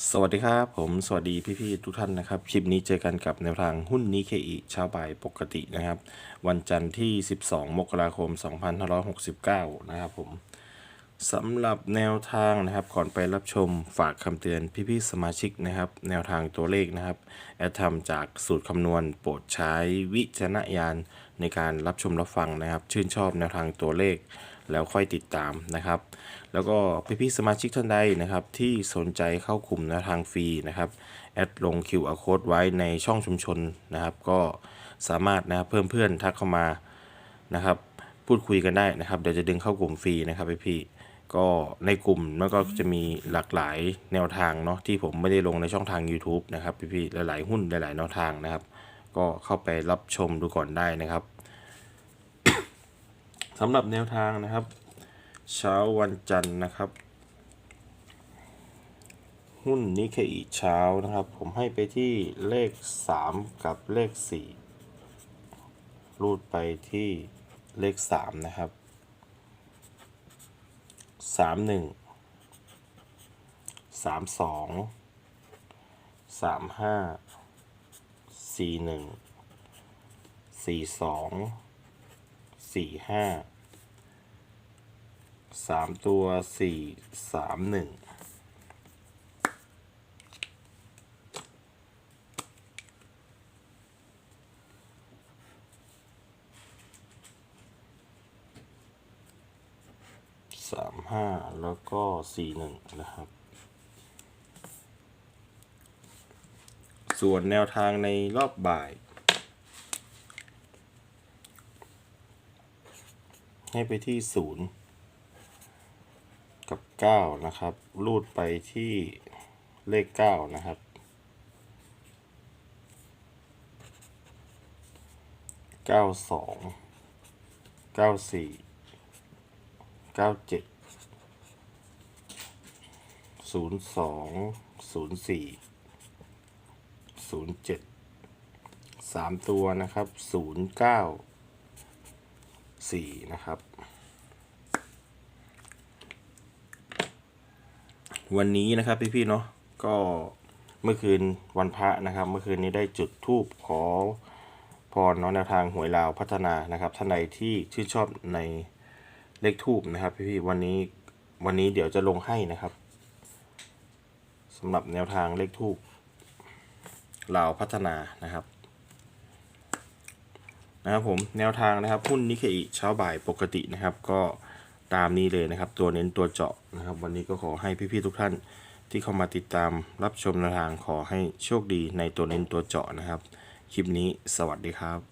สวัสดีครับผมสวัสดีพี่ ๆ ทุกท่านนะครับ คลิปนี้เจอกันกับแนวทางหุ้นนิเคอิเช้าบ่ายปกตินะครับ วันจันทร์ที่ 12 มกราคม 2569 นะครับผมสำหรับแนวทางนะครับก่อนไปรับชมฝากคำเตือนพี่ ๆ สมาชิกนะครับ แนวทางตัวเลขนะครับ แอดทำจากสูตรคำนวณโปรดใช้วิจารณญาณในการรับชมรับฟังนะครับ ชื่นชอบแนวทางตัวเลข แล้วค่อยติดตามนะครับ แล้วก็พี่ๆสมาชิกท่านใดนะครับที่สนใจเข้ากลุ่มแนวทางฟรีนะครับแอดลง QR code ไว้ในช่องชุมชนนะครับ ก็สามารถนะเพิ่มเพื่อนทักเข้ามานะครับ พูดคุยกันได้นะครับ เดี๋ยวจะดึงเข้ากลุ่มฟรีนะครับพี่ๆก็ในกลุ่มมันก็จะมีหลากหลายแนวทางเนาะที่ผมไม่ได้ลงในช่องทาง YouTube นะครับพี่ๆหลายๆหุ้นหลายๆแนวทางนะครับ ก็เข้าไปรับชมดูก่อนได้นะครับ สำหรับแนวทางนะครับ เช้าวันจันทร์นะครับ หุ้นนิเคอีเช้านะครับ ผมให้ไปที่เลข 3 กับเลข 4 รูดไปที่เลข 3 นะครับ 31 32 35 41 42 45สามตัวสี่สามหนึ่งสามห้าแล้วก็สี่หนึ่งนะครับ ส่วนแนวทางในรอบบ่าย ให้ไปที่ศูนย์กับ 9 นะครับ รูดไปที่เลข 9 นะครับ92 94 97 02 04 07 3ตัวนะครับ09 4 นะครับ วันนี้นะครับพี่ๆเนาะก็เมื่อคืนวันพระนะครับ เมื่อคืนนี้ได้จุดทูบขอพรเนาะแนวทางหวยลาวพัฒนานะครับท่านใดที่ชื่นชอบในเลขทูบนะครับพี่ๆวันนี้วันนี้เดี๋ยวจะลงให้นะครับสำหรับแนวทางเลขทูบลาวพัฒนานะครับ นะครับผมแนวทางนะครับหุ้นนิเคอิเช้าบ่ายปกตินะครับ ก็ตามนี้เลยนะครับ ตัวเน้นตัวเจาะนะครับ วันนี้ก็ขอให้พี่ๆทุกท่านที่เข้ามาติดตามรับชมแนวทางขอให้โชคดีในตัวเน้นตัวเจาะนะครับ คลิปนี้สวัสดีครับ